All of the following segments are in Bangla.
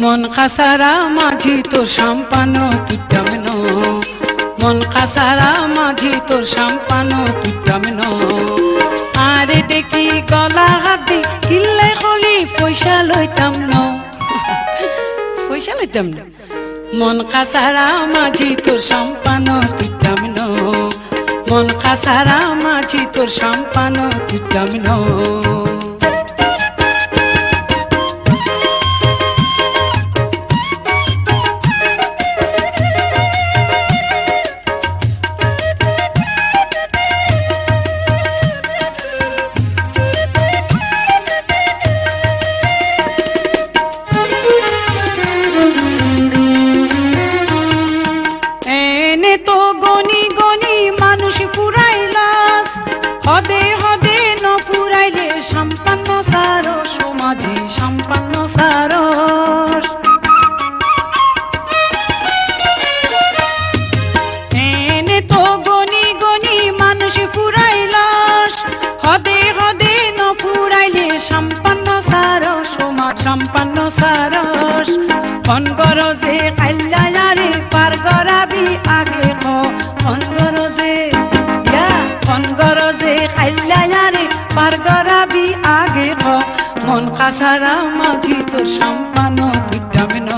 খাসারা মাঝি তোর সাম্পানো তুটামেন মন খাসারা মাঝি তোর সাম্পানো তুটামেন আরে দেখি গলা হাতি কিল্লে খলি পয়সা লইতাম ন। পয়সা লইতাম না। মন খাসারা মাঝি তোর সাম্পানো তুটামেন মন খাসারা মাঝি তোর সাম্পানো তুটামেন পুরাইলাস। হদে হদে ন পুরাইলে সম্পন্ন সার, সমাজি সম্পন্ন সার। এনে তো পুরাইলাস। হদে হদে সম্পন্ন সার সম্পন্ন সারস ফোন গরজে পার গরাবি আগে ক মন কাসারা মাঝি তোর সম্পানো দুটামিন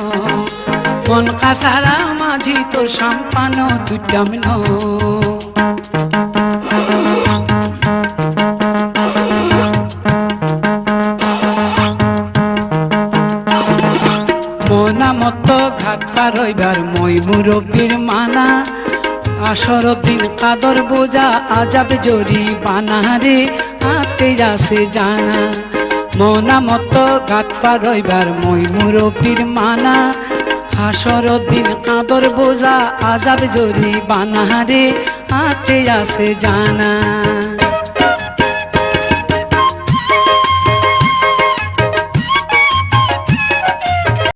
মন। কাসারা মাঝি তোর সম্পানো দুটামিন মনা। মত ঘাট পারইবার মই মুরব্বীর মানা। আসর দিন কাদর বোঝা, আজাব জরি বানারে আতে যাসে জানা। মনা মত গাত পারইবার মই মুরব্বীর মানা। হাসর দিন কাদর বোঝা, আজাব জরি বানারে আতে আসে জানা।